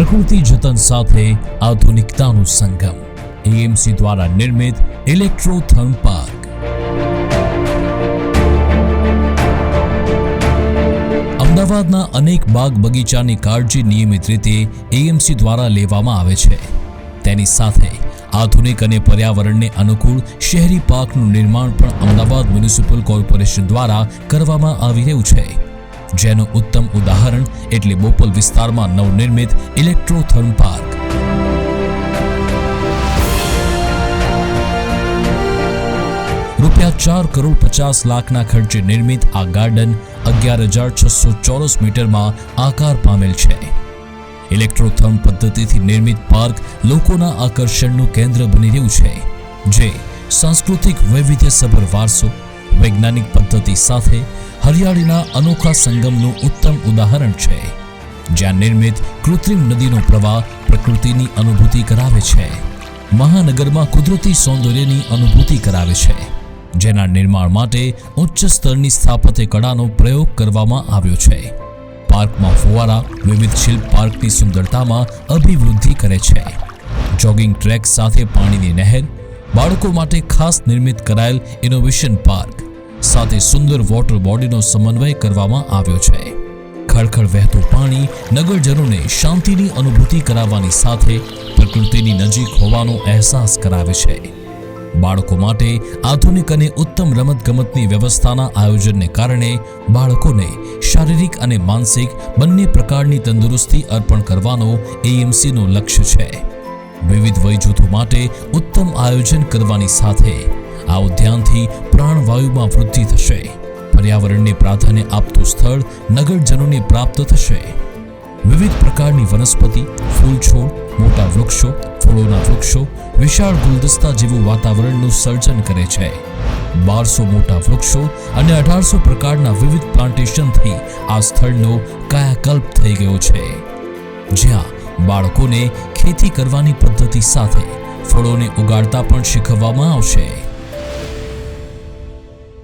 પ્રકૃતિ જતન સાથે આધુનિકતાનું સંગમ. એએમસી દ્વારા નિર્મિત ઇલેક્ટ્રોથર્મ પાર્ક. અમદાવાદના અનેક બાગ બગીચાની કાળજી નિયમિત રીતે એએમસી દ્વારા લેવામાં આવે છે. તેની સાથે આધુનિક અને પર્યાવરણને અનુકૂળ શહેરી પાર્કનું નિર્માણ પણ અમદાવાદ મ્યુનિસિપલ કોર્પોરેશન દ્વારા કરવામાં આવી રહ્યું છે. જેનું ઉત્તમ ઉદાહરણ એટલે બોપલ વિસ્તારમાં નવનિર્મિત ઇલેક્ટ્રોથર્મ પાર્ક. રૂપિયા ચાર કરોડ પચાસ લાખના ખર્ચે નિર્મિત આ ગાર્ડન અગિયાર હજાર છસો ચોરસ મીટરમાં આકાર પામેલ છે. ઇલેક્ટ્રોથર્મ પદ્ધતિથી નિર્મિત પાર્ક લોકોના આકર્ષણનું કેન્દ્ર બની રહ્યું છે, જે સાંસ્કૃતિક વૈવિધ્યસભર વારસો, વૈજ્ઞાનિક પદ્ધતિ સાથે હરિયાળીના અનોખા સંગમનું ઉત્તમ ઉદાહરણ છે, જ્યાં નિર્મિત કૃત્રિમ નદીનો પ્રવાહ પ્રકૃતિની અનુભૂતિ કરાવે છે. મહાનગરમાં કુદરતી સૌંદર્યની અનુભૂતિ કરાવે છે, જેના નિર્માણ માટે ઉચ્ચ સ્તરની સ્થાપત્ય કળાનો પ્રયોગ કરવામાં આવ્યો છે. પાર્કમાં ફુવારા વિવિધ શિલ્પ પાર્કની સુંદરતામાં અભિવૃદ્ધિ કરે છે. જોગિંગ ટ્રેક સાથે પાણીની નહેર બાળકો માટે ખાસ નિર્મિત કરાયેલ ઇનોવેશન પાર્ક સાથે સુંદર વોટર બોડીનો સમન્વય કરવામાં આવ્યો છે. ખળખળ વહેતું પાણી નગરજનોને શાંતિની અનુભૂતિ કરાવવાની સાથે પ્રકૃતિની નજીક હોવાનો અહેસાસ કરાવે છે. બાળકો માટે આધુનિક અને ઉત્તમ રમતગમતની વ્યવસ્થાના આયોજનને કારણે બાળકોને શારીરિક અને માનસિક બંને પ્રકારની તંદુરસ્તી અર્પણ કરવાનો એએમસીનો લક્ષ્ય છે. વિવિધ વયજૂથો માટે ઉત્તમ આયોજન કરવાની સાથે આ ઉદ્યાનથી પ્રાણવાયુમાં વૃદ્ધિ થશે. પર્યાવરણને પ્રાધાન્ય આપતું સ્થળ નગરજનોને પ્રાપ્ત થશે. વિવિધ પ્રકારની વનસ્પતિ ફૂલ છોડ મોટા વૃક્ષો, ફળોના વૃક્ષો, વિશાળ ગુલદસ્તા જેવું વાતાવરણનું સર્જન કરે છે. બારસો મોટા વૃક્ષો અને અઢારસો પ્રકારના વિવિધ પ્લાન્ટેશનથી આ સ્થળનો કાયાકલ્પ થઈ ગયો છે. જ્યાં બાળકોને ખેતી કરવાની પદ્ધતિ સાથે ફળોને ઉગાડતા પણ શીખવવામાં આવશે.